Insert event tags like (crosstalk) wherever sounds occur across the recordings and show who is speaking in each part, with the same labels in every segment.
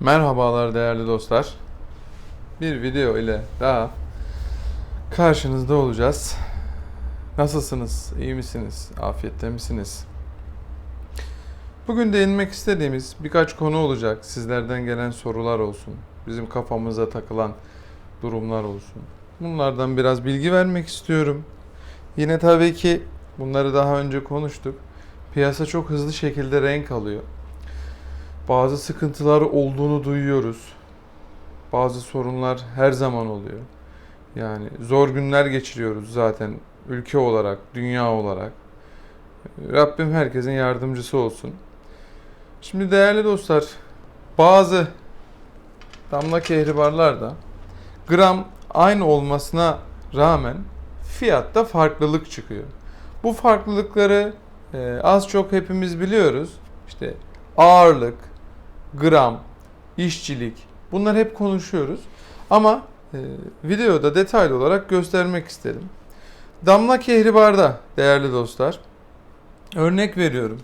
Speaker 1: Merhabalar değerli dostlar. Bir video ile daha karşınızda olacağız. Nasılsınız? İyi misiniz? Afiyette misiniz? Bugün değinmek istediğimiz birkaç konu olacak. Sizlerden gelen sorular olsun. Bizim kafamıza takılan durumlar olsun. Bunlardan biraz bilgi vermek istiyorum. Yine tabii ki bunları daha önce konuştuk. Piyasa çok hızlı şekilde renk alıyor. Bazı sıkıntılar olduğunu duyuyoruz. Bazı sorunlar her zaman oluyor. Yani zor günler geçiriyoruz zaten ülke olarak, dünya olarak. Rabbim herkesin yardımcısı olsun. Şimdi değerli dostlar, bazı damla kehribarlar da gram aynı olmasına rağmen fiyatta farklılık çıkıyor. Bu farklılıkları e, az çok hepimiz biliyoruz. İşte ağırlık, gram, işçilik bunlar hep konuşuyoruz. Ama e, videoda detaylı olarak göstermek istedim. Damla kehribarda değerli dostlar örnek veriyorum.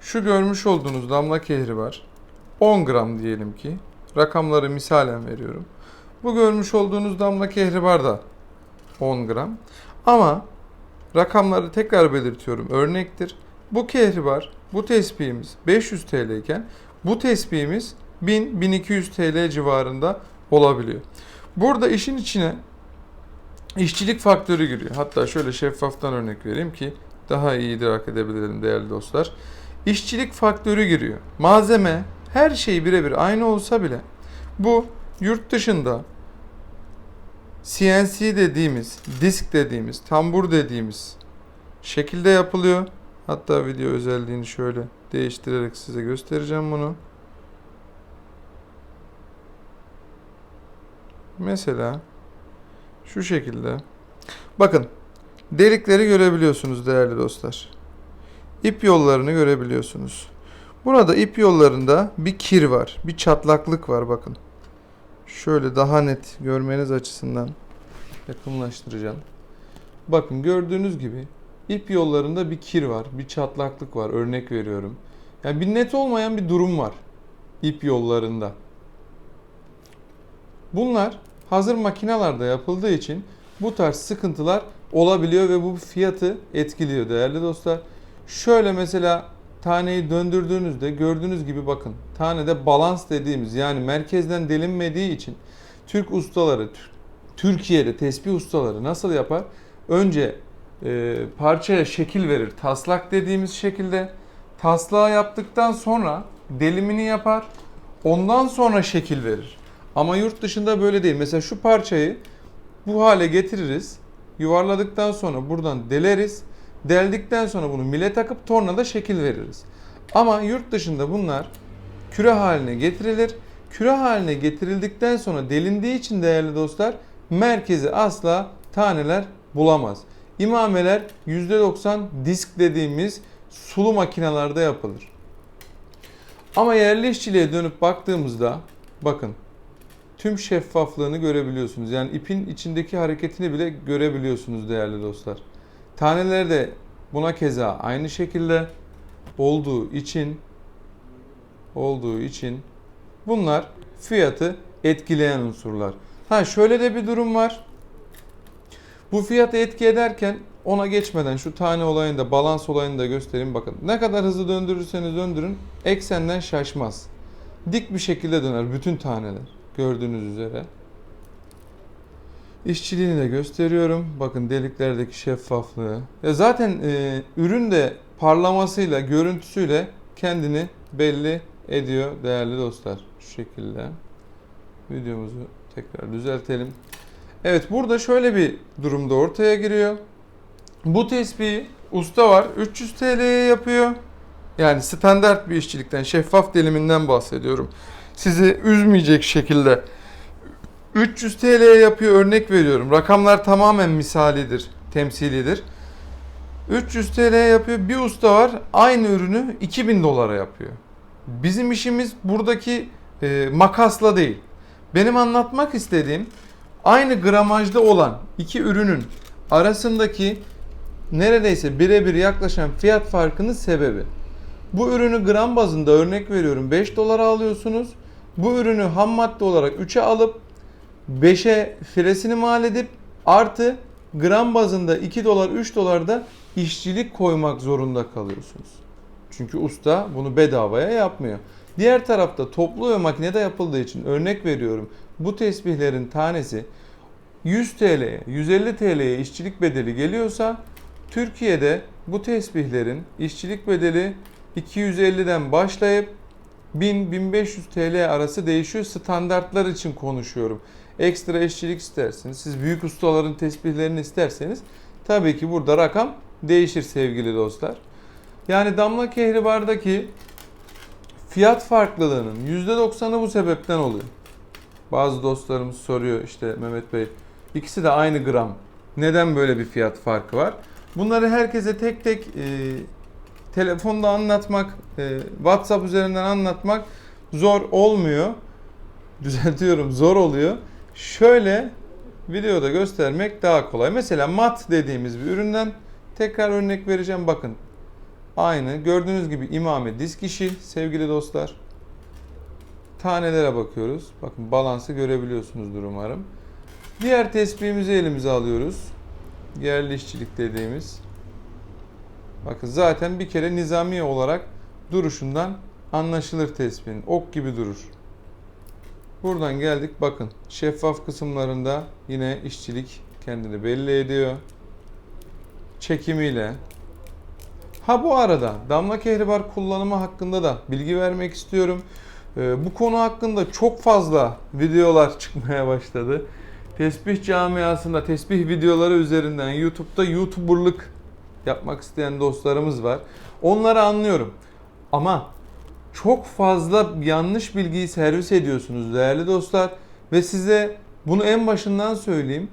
Speaker 1: Şu görmüş olduğunuz damla kehribar 10 gram diyelim ki rakamları misalen veriyorum. Bu görmüş olduğunuz damla kehribar da 10 gram. Ama rakamları tekrar belirtiyorum örnektir. Bu kehribar, bu tespihimiz 500 TL iken bu tespihimiz 1000-1200 TL civarında olabiliyor. Burada işin içine işçilik faktörü giriyor. Hatta şöyle şeffaftan örnek vereyim ki daha iyi idrak edebilirim değerli dostlar. İşçilik faktörü giriyor. Malzeme her şey birebir aynı olsa bile bu yurt dışında CNC dediğimiz, disk dediğimiz, tambur dediğimiz şekilde yapılıyor. Hatta video özelliğini şöyle değiştirerek size göstereceğim bunu. Mesela şu şekilde. Bakın delikleri görebiliyorsunuz değerli dostlar. İp yollarını görebiliyorsunuz. Burada ip yollarında bir kir var, bir çatlaklık var bakın. Şöyle daha net görmeniz açısından yakınlaştıracağım. Bakın gördüğünüz gibi ip yollarında bir kir var, bir çatlaklık var. Örnek veriyorum. Yani bir net olmayan bir durum var ip yollarında. Bunlar hazır makinalarda yapıldığı için bu tarz sıkıntılar olabiliyor ve bu fiyatı etkiliyor değerli dostlar. Şöyle mesela taneyi döndürdüğünüzde gördüğünüz gibi bakın tanede balans dediğimiz yani merkezden delinmediği için Türk ustaları Türkiye'de tespih ustaları nasıl yapar? Önce e, parçaya şekil verir. Taslak dediğimiz şekilde taslağı yaptıktan sonra delimini yapar. Ondan sonra şekil verir. Ama yurt dışında böyle değil. Mesela şu parçayı bu hale getiririz. Yuvarladıktan sonra buradan deleriz. Deldikten sonra bunu mile takıp tornada şekil veririz. Ama yurt dışında bunlar küre haline getirilir. Küre haline getirildikten sonra delindiği için değerli dostlar merkezi asla taneler bulamaz. İmameler %90 disk dediğimiz sulu makinalarda yapılır. Ama yerli işçiliğe dönüp baktığımızda bakın tüm şeffaflığını görebiliyorsunuz. Yani ipin içindeki hareketini bile görebiliyorsunuz değerli dostlar. Taneler de buna keza aynı şekilde olduğu için olduğu için bunlar fiyatı etkileyen unsurlar. Ha şöyle de bir durum var. Bu fiyatı etki ederken ona geçmeden şu tane olayını da balans olayını da göstereyim bakın. Ne kadar hızlı döndürürseniz döndürün eksenden şaşmaz. Dik bir şekilde döner bütün taneler gördüğünüz üzere. İşçiliğini de gösteriyorum. Bakın deliklerdeki şeffaflığı. Ya zaten e, ürün de parlamasıyla, görüntüsüyle kendini belli ediyor değerli dostlar. Şu şekilde. Videomuzu tekrar düzeltelim. Evet burada şöyle bir durumda ortaya giriyor. Bu tespihi usta var 300 TL'ye yapıyor. Yani standart bir işçilikten, şeffaf deliminden bahsediyorum. Sizi üzmeyecek şekilde 300 TL'ye yapıyor örnek veriyorum. Rakamlar tamamen misalidir, temsilidir. 300 TL'ye yapıyor. Bir usta var aynı ürünü 2000 dolara yapıyor. Bizim işimiz buradaki e, makasla değil. Benim anlatmak istediğim aynı gramajda olan iki ürünün arasındaki neredeyse birebir yaklaşan fiyat farkının sebebi. Bu ürünü gram bazında örnek veriyorum 5 dolara alıyorsunuz. Bu ürünü ham madde olarak 3'e alıp 5'e firesini mal edip artı gram bazında 2 dolar 3 dolarda işçilik koymak zorunda kalıyorsunuz. Çünkü usta bunu bedavaya yapmıyor. Diğer tarafta toplu ve makinede yapıldığı için örnek veriyorum. Bu tesbihlerin tanesi 100 TL'ye, 150 TL'ye işçilik bedeli geliyorsa Türkiye'de bu tesbihlerin işçilik bedeli 250'den başlayıp 1000-1500 TL arası değişiyor. Standartlar için konuşuyorum. Ekstra işçilik isterseniz, siz büyük ustaların tesbihlerini isterseniz tabii ki burada rakam değişir sevgili dostlar. Yani damla kehribardaki fiyat farklılığının %90'ı bu sebepten oluyor. Bazı dostlarımız soruyor işte Mehmet Bey ikisi de aynı gram. Neden böyle bir fiyat farkı var? Bunları herkese tek tek e, telefonda anlatmak, e, WhatsApp üzerinden anlatmak zor olmuyor. (laughs) Düzeltiyorum zor oluyor. Şöyle videoda göstermek daha kolay. Mesela mat dediğimiz bir üründen tekrar örnek vereceğim. Bakın aynı gördüğünüz gibi imame disk işi sevgili dostlar. Tanelere bakıyoruz. Bakın balansı görebiliyorsunuzdur umarım. Diğer tespihimizi elimize alıyoruz. Yerli işçilik dediğimiz. Bakın zaten bir kere nizami olarak duruşundan anlaşılır tespihin. Ok gibi durur. Buradan geldik bakın şeffaf kısımlarında yine işçilik kendini belli ediyor. Çekimiyle. Ha bu arada damla kehribar kullanımı hakkında da bilgi vermek istiyorum. Ee, bu konu hakkında çok fazla videolar çıkmaya başladı. Tesbih camiasında tesbih videoları üzerinden YouTube'da YouTuber'lık yapmak isteyen dostlarımız var. Onları anlıyorum. Ama çok fazla yanlış bilgiyi servis ediyorsunuz değerli dostlar ve size bunu en başından söyleyeyim.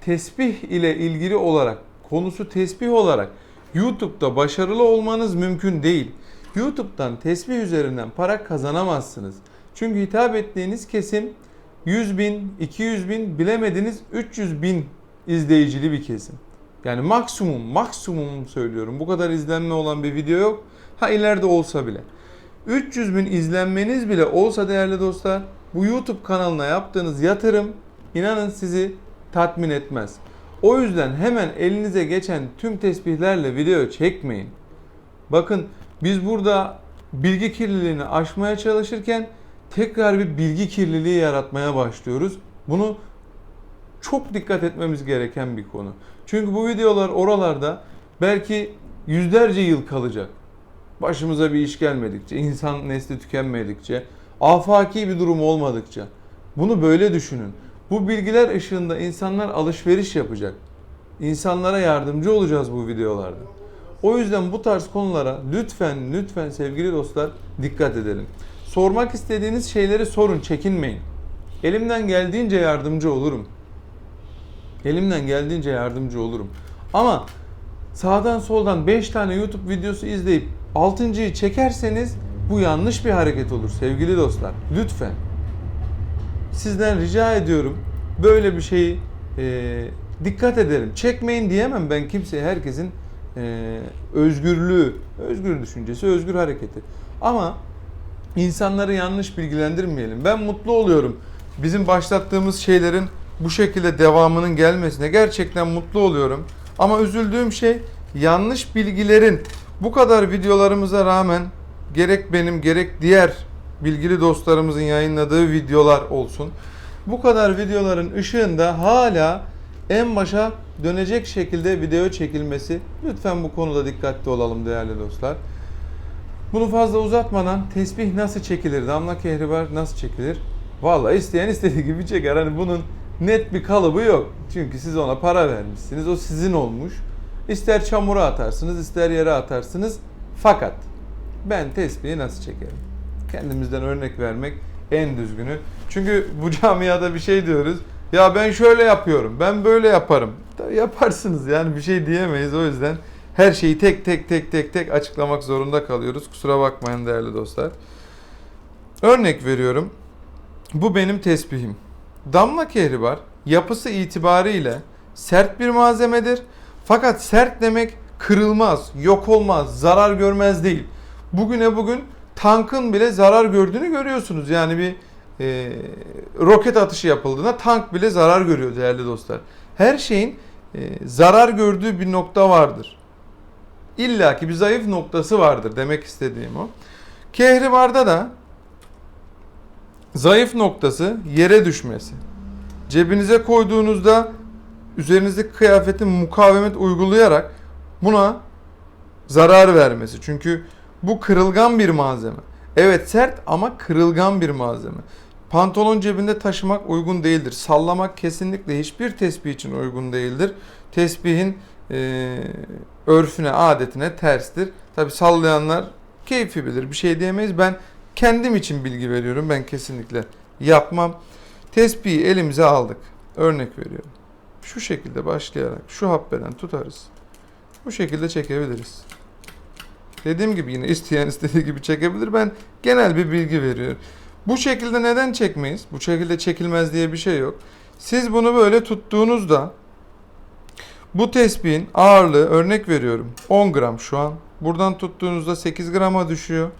Speaker 1: Tesbih ile ilgili olarak konusu tesbih olarak YouTube'da başarılı olmanız mümkün değil. YouTube'dan tesbih üzerinden para kazanamazsınız. Çünkü hitap ettiğiniz kesim 100 bin, 200 bin, bilemediniz 300 bin izleyicili bir kesim. Yani maksimum, maksimum söylüyorum. Bu kadar izlenme olan bir video yok. Ha ileride olsa bile. 300 bin izlenmeniz bile olsa değerli dostlar bu YouTube kanalına yaptığınız yatırım inanın sizi tatmin etmez. O yüzden hemen elinize geçen tüm tesbihlerle video çekmeyin. Bakın biz burada bilgi kirliliğini aşmaya çalışırken tekrar bir bilgi kirliliği yaratmaya başlıyoruz. Bunu çok dikkat etmemiz gereken bir konu. Çünkü bu videolar oralarda belki yüzlerce yıl kalacak. Başımıza bir iş gelmedikçe, insan nesli tükenmedikçe, afaki bir durum olmadıkça. Bunu böyle düşünün. Bu bilgiler ışığında insanlar alışveriş yapacak. İnsanlara yardımcı olacağız bu videolarda. O yüzden bu tarz konulara lütfen lütfen sevgili dostlar dikkat edelim. Sormak istediğiniz şeyleri sorun, çekinmeyin. Elimden geldiğince yardımcı olurum. Elimden geldiğince yardımcı olurum. Ama sağdan soldan 5 tane YouTube videosu izleyip 6.yı çekerseniz bu yanlış bir hareket olur sevgili dostlar. Lütfen. Sizden rica ediyorum böyle bir şeyi e, dikkat edelim. Çekmeyin diyemem ben kimseye herkesin e, özgürlüğü, özgür düşüncesi, özgür hareketi. Ama insanları yanlış bilgilendirmeyelim. Ben mutlu oluyorum. Bizim başlattığımız şeylerin bu şekilde devamının gelmesine gerçekten mutlu oluyorum. Ama üzüldüğüm şey yanlış bilgilerin bu kadar videolarımıza rağmen gerek benim gerek diğer bilgili dostlarımızın yayınladığı videolar olsun. Bu kadar videoların ışığında hala en başa dönecek şekilde video çekilmesi. Lütfen bu konuda dikkatli olalım değerli dostlar. Bunu fazla uzatmadan tesbih nasıl çekilir, damla kehribar nasıl çekilir? Vallahi isteyen istediği gibi çeker. Hani bunun net bir kalıbı yok. Çünkü siz ona para vermişsiniz. O sizin olmuş. İster çamura atarsınız, ister yere atarsınız. Fakat ben tesbihi nasıl çekerim? Kendimizden örnek vermek en düzgünü. Çünkü bu camiada bir şey diyoruz. Ya ben şöyle yapıyorum, ben böyle yaparım. Tabii yaparsınız yani bir şey diyemeyiz. O yüzden her şeyi tek tek tek tek tek açıklamak zorunda kalıyoruz. Kusura bakmayın değerli dostlar. Örnek veriyorum. Bu benim tesbihim. Damla kehribar yapısı itibariyle sert bir malzemedir. Fakat sert demek kırılmaz, yok olmaz, zarar görmez değil. Bugüne bugün tankın bile zarar gördüğünü görüyorsunuz. Yani bir e, roket atışı yapıldığında tank bile zarar görüyor değerli dostlar. Her şeyin e, zarar gördüğü bir nokta vardır. İlla ki bir zayıf noktası vardır demek istediğim o. Kehribarda da zayıf noktası yere düşmesi. Cebinize koyduğunuzda üzerinizdeki kıyafetin mukavemet uygulayarak buna zarar vermesi. Çünkü bu kırılgan bir malzeme. Evet sert ama kırılgan bir malzeme. Pantolon cebinde taşımak uygun değildir. Sallamak kesinlikle hiçbir tesbih için uygun değildir. Tesbihin e, örfüne, adetine terstir. Tabi sallayanlar keyfi bilir. Bir şey diyemeyiz. Ben kendim için bilgi veriyorum. Ben kesinlikle yapmam. Tesbihi elimize aldık. Örnek veriyorum. Şu şekilde başlayarak şu habbeden tutarız. Bu şekilde çekebiliriz. Dediğim gibi yine isteyen istediği gibi çekebilir. Ben genel bir bilgi veriyorum. Bu şekilde neden çekmeyiz? Bu şekilde çekilmez diye bir şey yok. Siz bunu böyle tuttuğunuzda bu tespihin ağırlığı örnek veriyorum 10 gram şu an. Buradan tuttuğunuzda 8 grama düşüyor.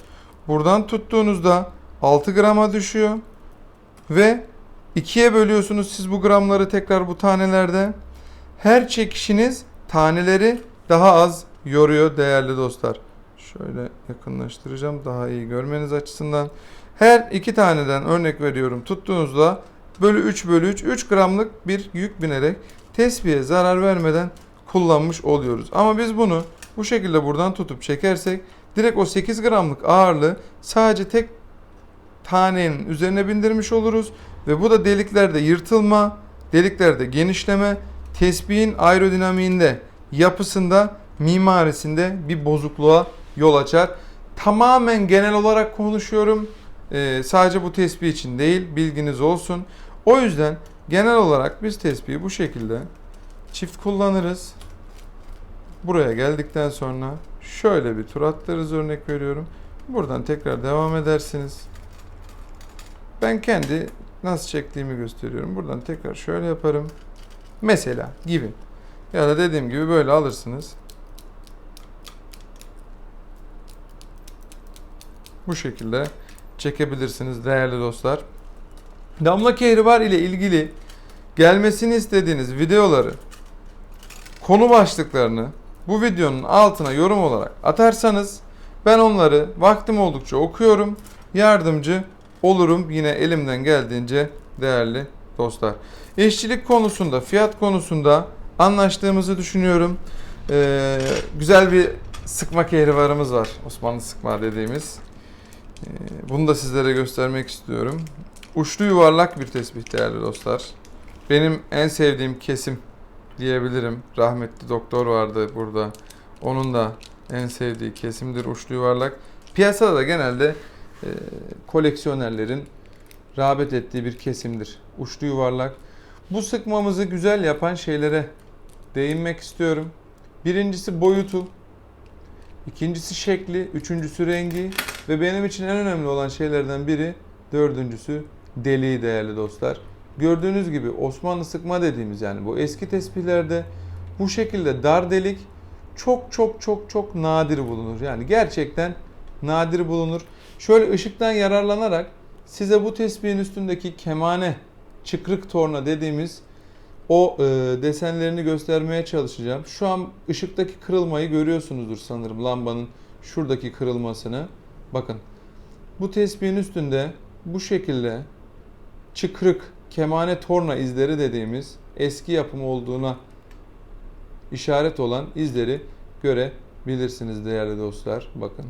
Speaker 1: Buradan tuttuğunuzda 6 grama düşüyor. Ve ikiye bölüyorsunuz siz bu gramları tekrar bu tanelerde. Her çekişiniz taneleri daha az yoruyor değerli dostlar. Şöyle yakınlaştıracağım daha iyi görmeniz açısından. Her iki taneden örnek veriyorum tuttuğunuzda bölü 3 bölü 3 3 gramlık bir yük binerek tesbihe zarar vermeden kullanmış oluyoruz. Ama biz bunu bu şekilde buradan tutup çekersek direkt o 8 gramlık ağırlığı sadece tek tanenin üzerine bindirmiş oluruz ve bu da deliklerde yırtılma, deliklerde genişleme, tesbihin aerodinamiğinde, yapısında, mimarisinde bir bozukluğa yol açar. Tamamen genel olarak konuşuyorum. Ee, sadece bu tesbih için değil, bilginiz olsun. O yüzden genel olarak biz tesbihi bu şekilde çift kullanırız. Buraya geldikten sonra şöyle bir tur attırırız örnek veriyorum. Buradan tekrar devam edersiniz. Ben kendi nasıl çektiğimi gösteriyorum. Buradan tekrar şöyle yaparım. Mesela gibi. Ya da dediğim gibi böyle alırsınız. Bu şekilde çekebilirsiniz değerli dostlar. Damla kehribar ile ilgili gelmesini istediğiniz videoları, konu başlıklarını bu videonun altına yorum olarak atarsanız ben onları vaktim oldukça okuyorum. Yardımcı olurum yine elimden geldiğince değerli dostlar. İşçilik konusunda, fiyat konusunda anlaştığımızı düşünüyorum. Ee, güzel bir sıkma kehribarımız var. Osmanlı sıkma dediğimiz. Ee, bunu da sizlere göstermek istiyorum. Uçlu yuvarlak bir tespih değerli dostlar. Benim en sevdiğim kesim diyebilirim. Rahmetli doktor vardı burada. Onun da en sevdiği kesimdir uçlu yuvarlak. Piyasada da genelde e, koleksiyonerlerin rağbet ettiği bir kesimdir. Uçlu yuvarlak. Bu sıkmamızı güzel yapan şeylere değinmek istiyorum. Birincisi boyutu, ikincisi şekli, üçüncüsü rengi ve benim için en önemli olan şeylerden biri dördüncüsü deliği değerli dostlar. Gördüğünüz gibi Osmanlı sıkma dediğimiz yani bu eski tespihlerde bu şekilde dar delik çok çok çok çok nadir bulunur. Yani gerçekten nadir bulunur. Şöyle ışıktan yararlanarak size bu tespihin üstündeki kemane, çıkrık torna dediğimiz o e, desenlerini göstermeye çalışacağım. Şu an ışıktaki kırılmayı görüyorsunuzdur sanırım lambanın şuradaki kırılmasını. Bakın bu tespihin üstünde bu şekilde çıkrık, kemane torna izleri dediğimiz eski yapım olduğuna işaret olan izleri görebilirsiniz değerli dostlar. Bakın.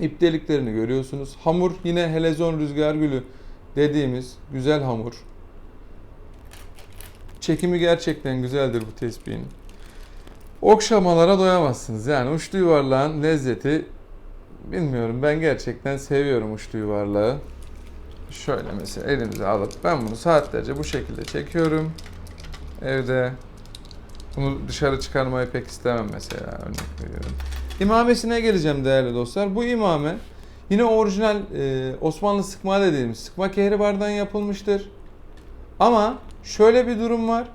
Speaker 1: İp deliklerini görüyorsunuz. Hamur yine helezon rüzgar gülü dediğimiz güzel hamur. Çekimi gerçekten güzeldir bu tespihin. Okşamalara doyamazsınız. Yani uçlu yuvarlağın lezzeti bilmiyorum ben gerçekten seviyorum uçlu yuvarlağı. Şöyle mesela elimize alıp ben bunu saatlerce bu şekilde çekiyorum. Evde bunu dışarı çıkarmayı pek istemem mesela örnek veriyorum. İmamesine geleceğim değerli dostlar. Bu imame yine orijinal e, Osmanlı sıkma dediğimiz sıkma kehribardan yapılmıştır. Ama şöyle bir durum var.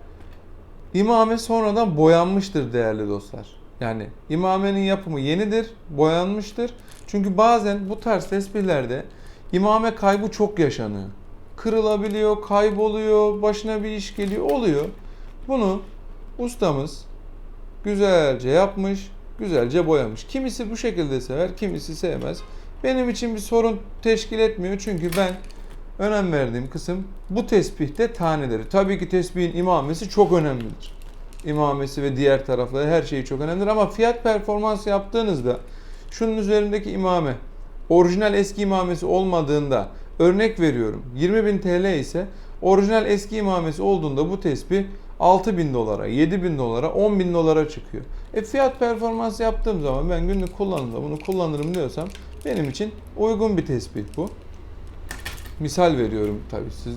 Speaker 1: İmame sonradan boyanmıştır değerli dostlar. Yani imamenin yapımı yenidir, boyanmıştır. Çünkü bazen bu tarz tesbihlerde imame kaybı çok yaşanıyor. kırılabiliyor, kayboluyor, başına bir iş geliyor, oluyor. Bunu ustamız güzelce yapmış, güzelce boyamış. Kimisi bu şekilde sever, kimisi sevmez. Benim için bir sorun teşkil etmiyor çünkü ben önem verdiğim kısım bu tespihte taneleri. Tabii ki tesbihin imamesi çok önemlidir. İmamesi ve diğer tarafları her şeyi çok önemlidir ama fiyat performans yaptığınızda şunun üzerindeki imame orijinal eski imamesi olmadığında örnek veriyorum 20.000 TL ise orijinal eski imamesi olduğunda bu tesbih 6000 dolara, 7000 dolara, 10.000 dolara çıkıyor. E fiyat performans yaptığım zaman ben günlük kullanımda bunu kullanırım diyorsam benim için uygun bir tespih bu. Misal veriyorum tabii siz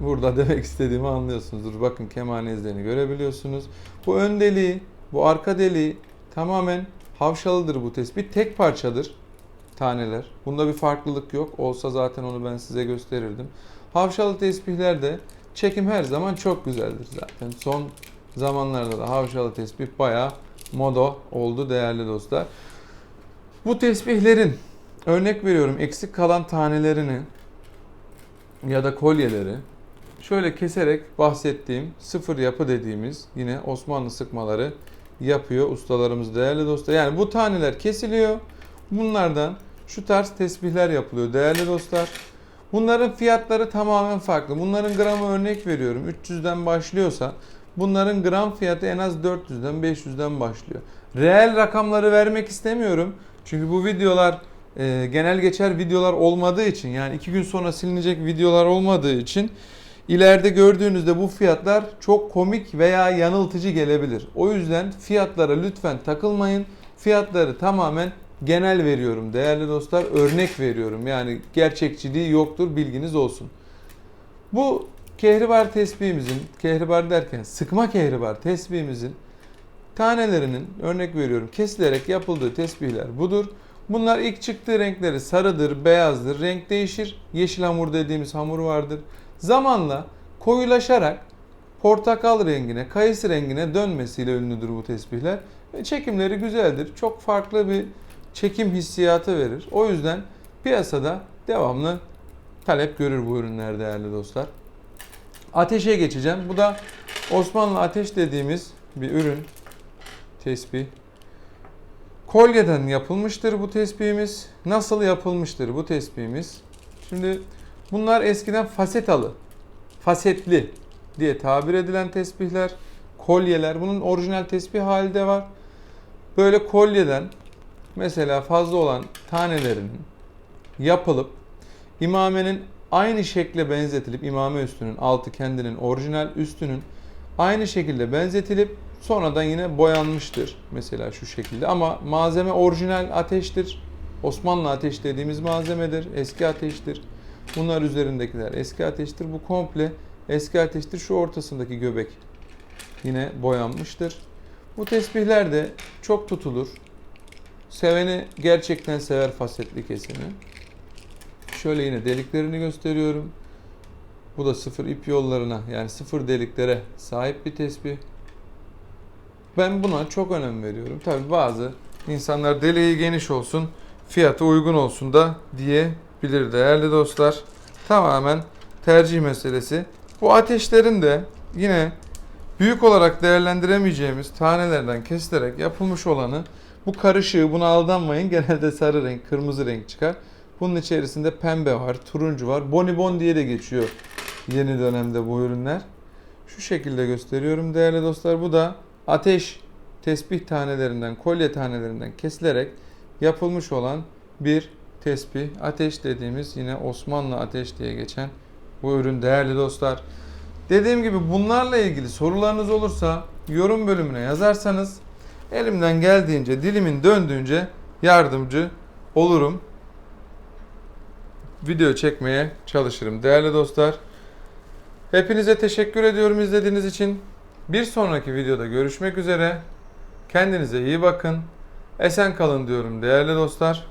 Speaker 1: burada (laughs) demek istediğimi anlıyorsunuzdur. Bakın kemane izlerini görebiliyorsunuz. Bu ön deliği, bu arka deliği tamamen havşalıdır bu tespih. Tek parçadır taneler. Bunda bir farklılık yok. Olsa zaten onu ben size gösterirdim. Havşalı tespihlerde çekim her zaman çok güzeldir zaten. Son zamanlarda da havşalı tesbih bayağı moda oldu değerli dostlar. Bu tesbihlerin örnek veriyorum eksik kalan tanelerini ya da kolyeleri şöyle keserek bahsettiğim sıfır yapı dediğimiz yine Osmanlı sıkmaları yapıyor ustalarımız değerli dostlar. Yani bu taneler kesiliyor. Bunlardan şu tarz tesbihler yapılıyor değerli dostlar. Bunların fiyatları tamamen farklı. Bunların gramı örnek veriyorum 300'den başlıyorsa bunların gram fiyatı en az 400'den 500'den başlıyor. Reel rakamları vermek istemiyorum. Çünkü bu videolar e, genel geçer videolar olmadığı için yani iki gün sonra silinecek videolar olmadığı için ileride gördüğünüzde bu fiyatlar çok komik veya yanıltıcı gelebilir. O yüzden fiyatlara lütfen takılmayın. Fiyatları tamamen genel veriyorum değerli dostlar. Örnek veriyorum. Yani gerçekçiliği yoktur bilginiz olsun. Bu kehribar tesbihimizin, kehribar derken sıkma kehribar tesbihimizin tanelerinin örnek veriyorum kesilerek yapıldığı tesbihler budur. Bunlar ilk çıktığı renkleri sarıdır, beyazdır. Renk değişir. Yeşil hamur dediğimiz hamur vardır. Zamanla koyulaşarak portakal rengine, kayısı rengine dönmesiyle ünlüdür bu tesbihler. Ve çekimleri güzeldir. Çok farklı bir çekim hissiyatı verir. O yüzden piyasada devamlı talep görür bu ürünler değerli dostlar. Ateşe geçeceğim. Bu da Osmanlı ateş dediğimiz bir ürün. Tesbih. Kolyeden yapılmıştır bu tesbihimiz. Nasıl yapılmıştır bu tesbihimiz? Şimdi bunlar eskiden fasetalı, fasetli diye tabir edilen tesbihler, kolyeler. Bunun orijinal tesbih hali de var. Böyle kolyeden mesela fazla olan tanelerinin yapılıp imamenin aynı şekle benzetilip imame üstünün altı kendinin orijinal üstünün aynı şekilde benzetilip sonradan yine boyanmıştır. Mesela şu şekilde ama malzeme orijinal ateştir. Osmanlı ateş dediğimiz malzemedir. Eski ateştir. Bunlar üzerindekiler eski ateştir. Bu komple eski ateştir. Şu ortasındaki göbek yine boyanmıştır. Bu tesbihler de çok tutulur. Seveni gerçekten sever fasetli kesimi. Şöyle yine deliklerini gösteriyorum. Bu da sıfır ip yollarına yani sıfır deliklere sahip bir tesbih. Ben buna çok önem veriyorum. Tabi bazı insanlar deliği geniş olsun, fiyatı uygun olsun da diyebilir değerli dostlar. Tamamen tercih meselesi. Bu ateşlerin de yine büyük olarak değerlendiremeyeceğimiz tanelerden kesilerek yapılmış olanı bu karışığı buna aldanmayın. Genelde sarı renk, kırmızı renk çıkar. Bunun içerisinde pembe var, turuncu var. Bonibon diye de geçiyor yeni dönemde bu ürünler. Şu şekilde gösteriyorum değerli dostlar. Bu da ateş tesbih tanelerinden, kolye tanelerinden kesilerek yapılmış olan bir tesbih. Ateş dediğimiz yine Osmanlı ateş diye geçen bu ürün değerli dostlar. Dediğim gibi bunlarla ilgili sorularınız olursa yorum bölümüne yazarsanız elimden geldiğince, dilimin döndüğünce yardımcı olurum. Video çekmeye çalışırım değerli dostlar. Hepinize teşekkür ediyorum izlediğiniz için. Bir sonraki videoda görüşmek üzere. Kendinize iyi bakın. Esen kalın diyorum değerli dostlar.